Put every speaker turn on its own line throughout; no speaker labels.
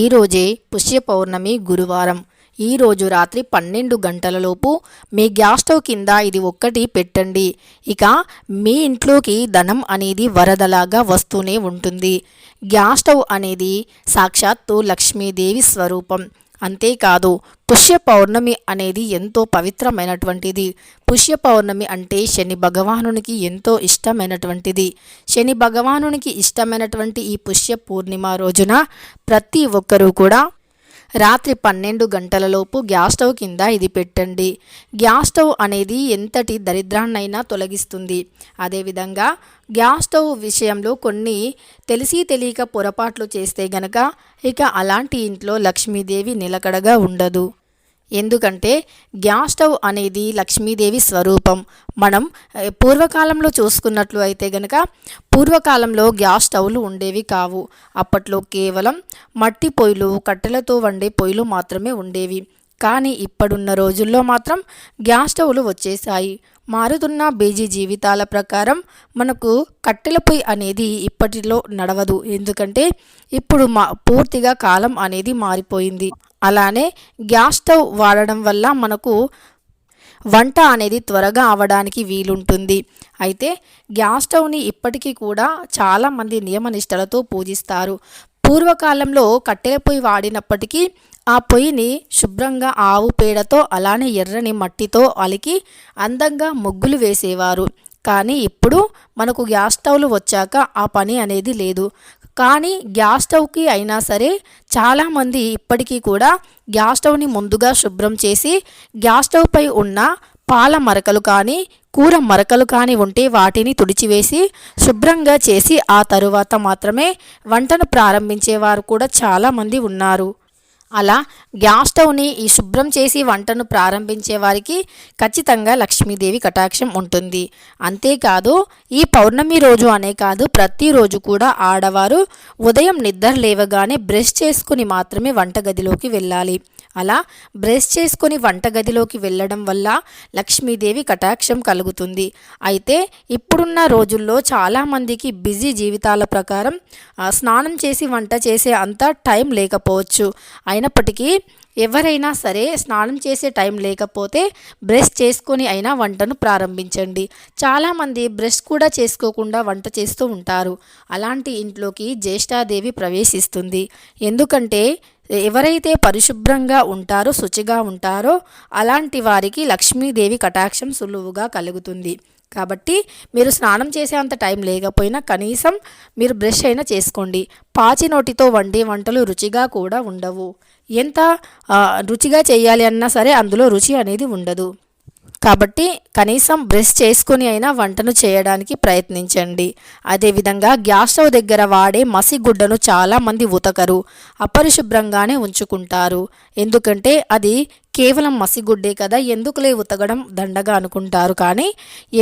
ఈరోజే పుష్య పౌర్ణమి గురువారం. ఈరోజు రాత్రి పన్నెండు గంటలలోపు మీ గ్యాస్ స్టవ్ కింద ఇది ఒక్కటి పెట్టండి. ఇక మీ ఇంట్లోకి ధనం అనేది వరదలాగా వస్తూనే ఉంటుంది. గ్యాస్ స్టవ్ అనేది సాక్షాత్తు లక్ష్మీదేవి స్వరూపం. అంతేకాదు పుష్య పౌర్ణమి అనేది ఎంతో పవిత్రమైనటువంటిది. పుష్య పౌర్ణమి అంటే శని భగవానునికి ఎంతో ఇష్టమైనటువంటిది. శని భగవానునికి ఇష్టమైనటువంటి ఈ పుష్య పూర్ణిమ రోజున ప్రతి ఒక్కరూ కూడా రాత్రి పన్నెండు గంటలలోపు గ్యాస్ స్టవ్ కింద ఇది పెట్టండి. గ్యాస్ స్టవ్ అనేది ఎంతటి దరిద్రాన్నైనా తొలగిస్తుంది. అదేవిధంగా గ్యాస్ స్టవ్ విషయంలో కొన్ని తెలిసి తెలియక పొరపాట్లు చేస్తే గనక ఇక అలాంటి ఇంట్లో లక్ష్మీదేవి నిలకడగా ఉండదు. ఎందుకంటే గ్యాస్ స్టవ్ అనేది లక్ష్మీదేవి స్వరూపం. మనం పూర్వకాలంలో చూసుకున్నట్లు అయితే గనక పూర్వకాలంలో గ్యాస్ స్టవ్లు ఉండేవి కావు. అప్పట్లో కేవలం మట్టి పొయ్యిలు కట్టెలతో వండే పొయ్యిలు మాత్రమే ఉండేవి. కానీ ఇప్పుడున్న రోజుల్లో మాత్రం గ్యాస్ స్టవ్లు వచ్చేసాయి మారుతున్న బీజీ జీవితాల ప్రకారం మనకు కట్టెల పొయ్యి అనేది ఇప్పటిలో నడవదు. ఎందుకంటే ఇప్పుడు మా పూర్తిగా కాలం అనేది మారిపోయింది. అలానే గ్యాస్ స్టవ్ వాడడం వల్ల మనకు వంట అనేది త్వరగా అవడానికి వీలుంటుంది. అయితే గ్యాస్ స్టవ్ని ఇప్పటికీ కూడా చాలామంది నియమనిష్టలతో పూజిస్తారు. పూర్వకాలంలో కట్టెల పొయ్యి వాడినప్పటికీ ఆ పొయ్యిని శుభ్రంగా ఆవు పేడతో అలానే ఎర్రని మట్టితో అలికి అందంగా ముగ్గులు వేసేవారు. కానీ ఇప్పుడు మనకు గ్యాస్ స్టవ్లు వచ్చాక ఆ పని అనేది లేదు. కానీ గ్యాస్ స్టవ్కి అయినా సరే చాలామంది ఇప్పటికీ కూడా గ్యాస్ స్టవ్ని ముందుగా శుభ్రం చేసి గ్యాస్ స్టవ్ పై ఉన్న పాల మరకలు కానీ కూర మరకలు కానీ ఉంటే వాటిని తుడిచివేసి శుభ్రంగా చేసి ఆ తరువాత మాత్రమే వంటను ప్రారంభించేవారు కూడా చాలామంది ఉన్నారు. అలా గ్యాస్ స్టవ్ని ఈ శుభ్రం చేసి వంటను ప్రారంభించే వారికి ఖచ్చితంగా లక్ష్మీదేవి కటాక్షం ఉంటుంది. అంతేకాదు ఈ పౌర్ణమి రోజు అనే కాదు ప్రతిరోజు కూడా ఆడవారు ఉదయం నిద్ర లేవగానే బ్రష్ చేసుకుని మాత్రమే వంటగదిలోకి వెళ్ళాలి. అలా బ్రష్ చేసుకొని వంటగదిలోకి వెళ్ళడం వల్ల లక్ష్మీదేవి కటాక్షం కలుగుతుంది. అయితే ఇప్పుడున్న రోజుల్లో చాలామందికి బిజీ జీవితాల ప్రకారం స్నానం చేసి వంట చేసే అంత టైం లేకపోవచ్చు. అయినప్పటికీ ఎవరైనా సరే స్నానం చేసే టైం లేకపోతే బ్రష్ చేసుకొని అయినా వంటను ప్రారంభించండి. చాలామంది బ్రష్ కూడా చేసుకోకుండా వంట చేస్తూ ఉంటారు. అలాంటి ఇంట్లోకి జ్యేష్ఠాదేవి ప్రవేశిస్తుంది. ఎందుకంటే ఎవరైతే పరిశుభ్రంగా ఉంటారో శుచిగా ఉంటారో అలాంటి వారికి లక్ష్మీదేవి కటాక్షం సులువుగా కలుగుతుంది. కాబట్టి మీరు స్నానం చేసే అంత టైం లేకపోయినా కనీసం మీరు బ్రష్ అయినా చేసుకోండి. పాచి నోటితో వండే వంటలు రుచిగా కూడా ఉండవు. ఎంత రుచిగా చేయాలి అన్నా సరే అందులో రుచి అనేది ఉండదు. కాబట్టి కనీసం బ్రష్ చేసుకుని అయినా వంటను చేయడానికి ప్రయత్నించండి. అదేవిధంగా గ్యాస్ స్టవ్ దగ్గర వాడే మసిగుడ్డను చాలామంది ఉతకరు. అపరిశుభ్రంగానే ఉంచుకుంటారు. ఎందుకంటే అది కేవలం మసిగుడ్డే కదా ఎందుకులే ఉతగడం దండగా అనుకుంటారు. కానీ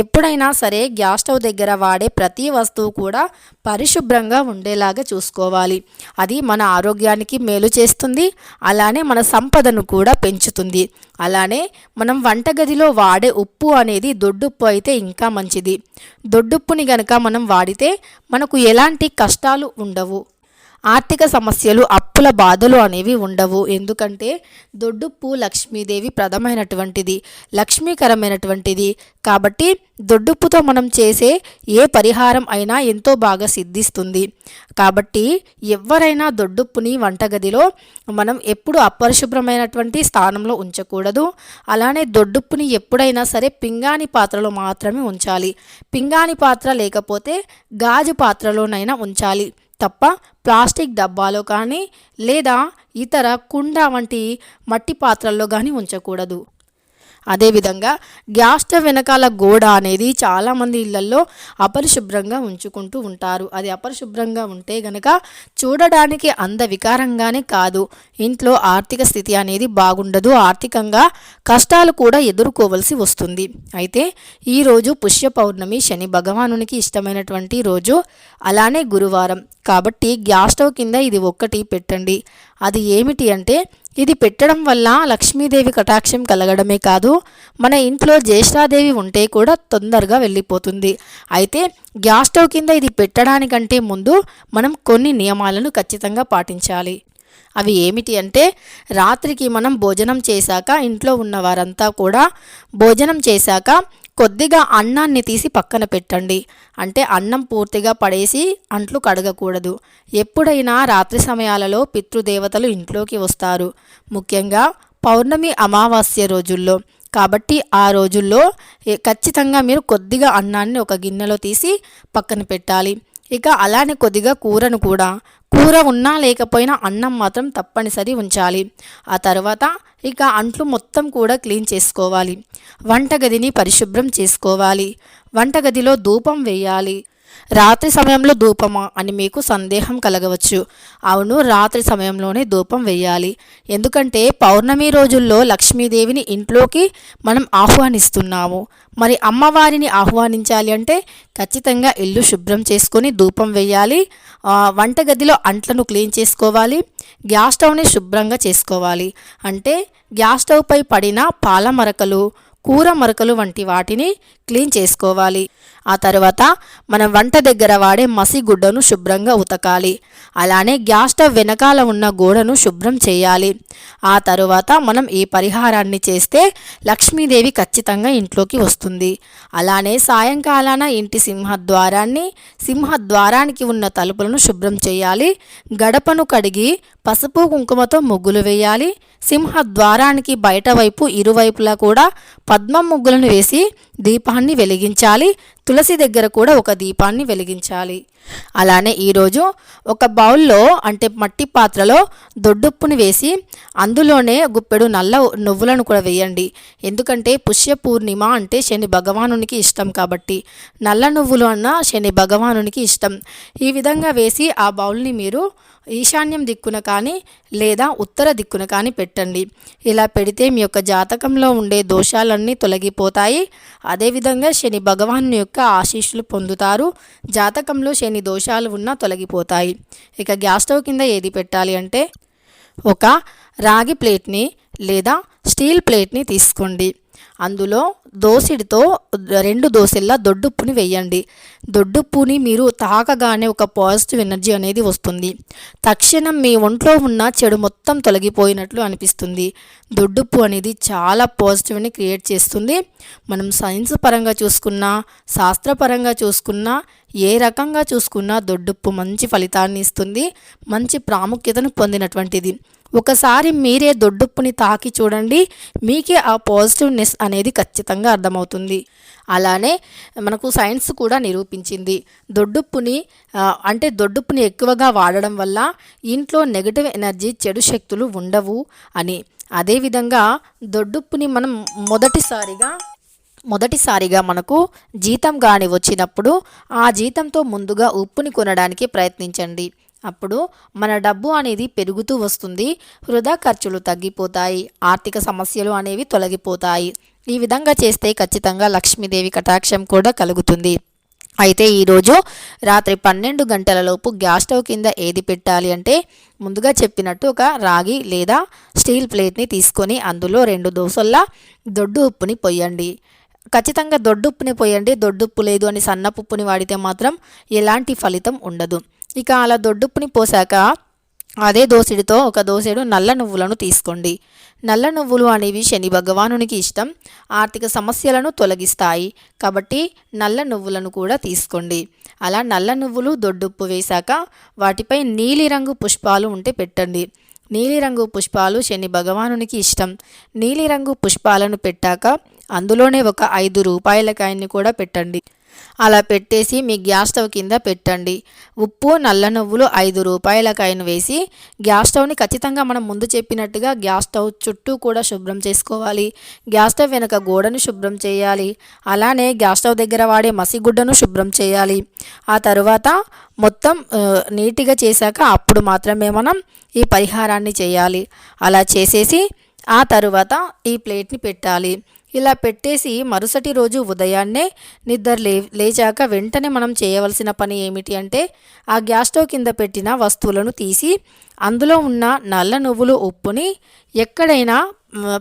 ఎప్పుడైనా సరే గ్యాస్ స్టవ్ దగ్గర వాడే ప్రతి వస్తువు కూడా పరిశుభ్రంగా ఉండేలాగా చూసుకోవాలి. అది మన ఆరోగ్యానికి మేలు చేస్తుంది అలానే మన సంపదను కూడా పెంచుతుంది. అలానే మనం వంటగదిలో వాడే ఉప్పు అనేది దొడ్డుప్పు అయితే ఇంకా మంచిది. దొడ్డుప్పుని గనక మనం వాడితే మనకు ఎలాంటి కష్టాలు ఉండవు. ఆర్థిక సమస్యలు అప్పుల బాధలు అనేవి ఉండవు. ఎందుకంటే దొడ్డుప్పు లక్ష్మీదేవి ప్రధమైనటువంటిది లక్ష్మీకరమైనటువంటిది. కాబట్టి దొడ్డుప్పుతో మనం చేసే ఏ పరిహారం అయినా ఎంతో బాగా సిద్ధిస్తుంది. కాబట్టి ఎవరైనా దొడ్డుప్పుని వంటగదిలో మనం ఎప్పుడు అపరిశుభ్రమైనటువంటి స్థానంలో ఉంచకూడదు. అలానే దొడ్డుప్పుని ఎప్పుడైనా సరే పింగాణి పాత్రలో మాత్రమే ఉంచాలి. పింగాణి పాత్ర లేకపోతే గాజు పాత్రలోనైనా ఉంచాలి. తప్ప ప్లాస్టిక్ డబ్బాలో కానీ లేదా ఇతర కుండ వంటి మట్టి పాత్రల్లో కానీ ఉంచకూడదు. అదేవిధంగా గ్యాస్ స్టవ్ వెనకాల గోడ అనేది చాలామంది ఇళ్ళలో అపరిశుభ్రంగా ఉంచుకుంటూ ఉంటారు. అది అపరిశుభ్రంగా ఉంటే గనక చూడడానికి అందవికారంగానే కాదు. ఇంట్లో ఆర్థిక స్థితి అనేది బాగుండదు. ఆర్థికంగా కష్టాలు కూడా ఎదుర్కోవలసి వస్తుంది. అయితే ఈరోజు పుష్య పౌర్ణమి శని భగవానునికి ఇష్టమైనటువంటి రోజు అలానే గురువారం. కాబట్టి గ్యాస్ స్టవ్ కింద ఇది ఒక్కటి పెట్టండి. అది ఏమిటి అంటే ఇది పెట్టడం వల్ల లక్ష్మీదేవి కటాక్షం కలగడమే కాదు మన ఇంట్లో జ్యేష్ఠాదేవి ఉంటే కూడా తొందరగా వెళ్ళిపోతుంది. అయితే గ్యాస్ స్టవ్ కింద ఇది పెట్టడానికంటే ముందు మనం కొన్ని నియమాలను ఖచ్చితంగా పాటించాలి. అవి ఏమిటి అంటే రాత్రికి మనం భోజనం చేశాక ఇంట్లో ఉన్న వారంతా కూడా భోజనం చేశాక కొద్దిగా అన్నాన్ని తీసి పక్కన పెట్టండి. అంటే అన్నం పూర్తిగా పడేసి అంట్లు కడగకూడదు. ఎప్పుడైనా రాత్రి సమయాలలో పితృదేవతలు ఇంట్లోకి వస్తారు. ముఖ్యంగా పౌర్ణమి అమావాస్య రోజుల్లో. కాబట్టి ఆ రోజుల్లో ఖచ్చితంగా మీరు కొద్దిగా అన్నాన్ని ఒక గిన్నెలో తీసి పక్కన పెట్టాలి. ఇక అలానే కొద్దిగా కూరను కూడా. కూర ఉన్నా లేకపోయినా అన్నం మాత్రం తప్పనిసరి ఉంచాలి. ఆ తర్వాత ఇక అంట్లు మొత్తం కూడా క్లీన్ చేసుకోవాలి. వంటగదిని పరిశుభ్రం చేసుకోవాలి. వంటగదిలో ధూపం వేయాలి. రాత్రి సమయంలో ధూపమా అని మీకు సందేహం కలగవచ్చు. అవును రాత్రి సమయంలోనే ధూపం వేయాలి. ఎందుకంటే పౌర్ణమి రోజుల్లో లక్ష్మీదేవిని ఇంట్లోకి మనం ఆహ్వానిస్తున్నాము. మరి అమ్మవారిని ఆహ్వానించాలి అంటే ఖచ్చితంగా ఇల్లు శుభ్రం చేసుకొని ధూపం వేయాలి. వంటగదిలో అంట్లను క్లీన్ చేసుకోవాలి. గ్యాస్ స్టవ్ని శుభ్రంగా చేసుకోవాలి. అంటే గ్యాస్ స్టవ్పై పడిన పాల మరకలు కూర మరకలు వంటి వాటిని క్లీన్ చేసుకోవాలి. ఆ తర్వాత మనం వంట దగ్గర వాడే మసిగుడ్డను శుభ్రంగా ఉతకాలి. అలానే గ్యాస్ స్టవ్ వెనకాల ఉన్న గోడను శుభ్రం చేయాలి. ఆ తరువాత మనం ఈ పరిహారాన్ని చేస్తే లక్ష్మీదేవి ఖచ్చితంగా ఇంట్లోకి వస్తుంది. అలానే సాయంకాలాన ఇంటి సింహద్వారాన్ని సింహద్వారానికి ఉన్న తలుపులను శుభ్రం చేయాలి. గడపను కడిగి పసుపు కుంకుమతో ముగ్గులు వేయాలి. సింహద్వారానికి బయట వైపు ఇరువైపులా కూడా పద్మం ముగ్గులను వేసి దీపాన్ని వెలిగించాలి. తులసి దగ్గర కూడా ఒక దీపాన్ని వెలిగించాలి. అలానే ఈరోజు ఒక బౌల్లో అంటే మట్టి పాత్రలో దొడ్డుప్పుని వేసి అందులోనే గుప్పెడు నల్ల నువ్వులను కూడా వేయండి. ఎందుకంటే పుష్య పూర్ణిమ అంటే శని భగవానునికి ఇష్టం కాబట్టి నల్ల నువ్వులు అన్న శని భగవానునికి ఇష్టం. ఈ విధంగా వేసి ఆ బౌల్ని మీరు ఈశాన్యం దిక్కున కానీ లేదా ఉత్తర దిక్కున కానీ పెట్టండి. ఇలా పెడితే మీ యొక్క జాతకంలో ఉండే దోషాలన్నీ తొలగిపోతాయి. అదేవిధంగా శని భగవాను యొక్క ఆశీస్సులు పొందుతారు. జాతకంలో శని దోషాలు ఉన్నా తొలగిపోతాయి. ఇక గ్యాస్ స్టవ్ కింద ఏది పెట్టాలి అంటే ఒక రాగి ప్లేట్ని లేదా స్టీల్ ప్లేట్ని తీసుకోండి. అందులో దోసిడితో రెండు దోశల్లా దొడ్డుప్పుని వేయండి. దొడ్డుప్పుని మీరు తాకగానే ఒక పాజిటివ్ ఎనర్జీ అనేది వస్తుంది. తక్షణం మీ ఒంట్లో ఉన్న చెడు మొత్తం తొలగిపోయినట్లు అనిపిస్తుంది. దొడ్డుప్పు అనేది చాలా పాజిటివ్ని క్రియేట్ చేస్తుంది. మనం సైన్స్ పరంగా చూసుకున్నా శాస్త్రపరంగా చూసుకున్నా ఏ రకంగా చూసుకున్నా దొడ్డుప్పు మంచి ఫలితాన్ని ఇస్తుంది మంచి ప్రాముఖ్యతను పొందినటువంటిది. ఒకసారి మీరే దొడ్డుప్పుని తాకి చూడండి మీకే ఆ పాజిటివ్నెస్ అనేది ఖచ్చితంగా అర్థమవుతుంది. అలానే మనకు సైన్స్ కూడా నిరూపించింది దొడ్డుప్పుని అంటే దొడ్డుప్పుని ఎక్కువగా వాడడం వల్ల ఇంట్లో నెగటివ్ ఎనర్జీ చెడు శక్తులు ఉండవు అని. అదేవిధంగా దొడ్డుప్పుని మనం మొదటిసారిగా మొదటిసారిగా మనకు జీతం గాని వచ్చినప్పుడు ఆ జీతంతో ముందుగా ఉప్పుని కొనడానికి ప్రయత్నించండి. అప్పుడు మన డబ్బు అనేది పెరుగుతూ వస్తుంది వృధా ఖర్చులు తగ్గిపోతాయి ఆర్థిక సమస్యలు అనేవి తొలగిపోతాయి. ఈ విధంగా చేస్తే ఖచ్చితంగా లక్ష్మీదేవి కటాక్షం కూడా కలుగుతుంది. అయితే ఈరోజు రాత్రి పన్నెండు గంటలలోపు గ్యాస్ స్టవ్ కింద ఏది పెట్టాలి అంటే ముందుగా చెప్పినట్టు ఒక రాగి లేదా స్టీల్ ప్లేట్ని తీసుకొని అందులో రెండు దోసల్లా దొడ్డు ఉప్పుని పొయ్యండి. ఖచ్చితంగా దొడ్డుప్పుని పోయండి దొడ్డుప్పు లేదు అని సన్నపుప్పుని వాడితే మాత్రం ఎలాంటి ఫలితం ఉండదు. ఇక అలా దొడ్డుప్పుని పోసాక అదే దోసిడితో ఒక దోసెడు నల్ల నువ్వులను తీసుకోండి. నల్ల నువ్వులు అనేవి శని భగవానునికి ఇష్టం ఆర్థిక సమస్యలను తొలగిస్తాయి. కాబట్టి నల్ల నువ్వులను కూడా తీసుకోండి. అలా నల్ల నువ్వులు దొడ్డుప్పు వేశాక వాటిపై నీలిరంగు పుష్పాలు ఉంటే పెట్టండి. నీలిరంగు పుష్పాలు శని భగవానునికి ఇష్టం. నీలిరంగు పుష్పాలను పెట్టాక అందులోనే ఒక ఐదు రూపాయల కాయన్ని కూడా పెట్టండి. అలా పెట్టేసి మీ గ్యాస్ స్టవ్ కింద పెట్టండి. ఉప్పు నల్ల నువ్వులు ఐదు రూపాయల కాయను వేసి గ్యాస్ స్టవ్ని ఖచ్చితంగా మనం ముందు చెప్పినట్టుగా గ్యాస్ స్టవ్ చుట్టూ కూడా శుభ్రం చేసుకోవాలి. గ్యాస్ స్టవ్ వెనక గోడను శుభ్రం చేయాలి. అలానే గ్యాస్ స్టవ్ దగ్గర వాడే మసిగుడ్డను శుభ్రం చేయాలి. ఆ తరువాత మొత్తం నీట్గా చేశాక అప్పుడు మాత్రమే మనం ఈ పరిహారాన్ని చేయాలి. అలా చేసేసి ఆ తరువాత ఈ ప్లేట్ని పెట్టాలి. ఇలా పెట్టేసి మరుసటి రోజు ఉదయాన్నే నిద్ర లే లేచాక వెంటనే మనం చేయవలసిన పని ఏమిటి అంటే ఆ గ్యాస్ స్టవ్ కింద పెట్టిన వస్తువులను తీసి అందులో ఉన్న నల్ల నువ్వులు ఉప్పుని ఎక్కడైనా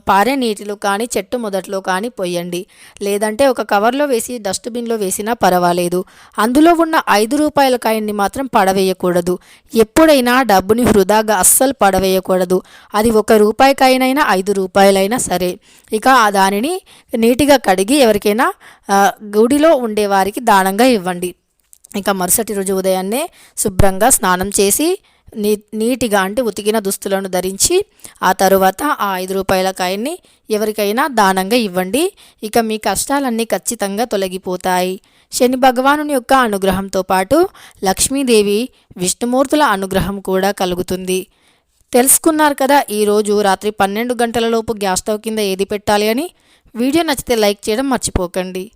పారే నీటిలో కానీ చెట్టు మొదట్లో కానీ పొయ్యండి. లేదంటే ఒక కవర్లో వేసి డస్ట్బిన్లో వేసినా పర్వాలేదు. అందులో ఉన్న ఐదు రూపాయల కాయన్ని మాత్రం పడవేయకూడదు. ఎప్పుడైనా డబ్బుని వృధాగా అస్సలు పడవేయకూడదు. అది ఒక రూపాయి కాయనైనా ఐదు రూపాయలైనా సరే. ఇక దానిని నీటిగా కడిగి ఎవరికైనా గుడిలో ఉండేవారికి దానంగా ఇవ్వండి. ఇక మరుసటి రోజు ఉదయాన్నే శుభ్రంగా స్నానం చేసి నీ నీటిగా అంటే ఉతికిన దుస్తులను ధరించి ఆ తరువాత ఆ ఐదు రూపాయల కాయన్ని ఎవరికైనా దానంగా ఇవ్వండి. ఇక మీ కష్టాలన్నీ ఖచ్చితంగా తొలగిపోతాయి. శని భగవానుని యొక్క అనుగ్రహంతో పాటు లక్ష్మీదేవి విష్ణుమూర్తుల అనుగ్రహం కూడా కలుగుతుంది. తెలుసుకున్నారు కదా ఈరోజు రాత్రి పన్నెండు గంటలలోపు గ్యాస్ స్టవ్ కింద ఏది పెట్టాలి అని? వీడియో నచ్చితే లైక్ చేయడం మర్చిపోకండి.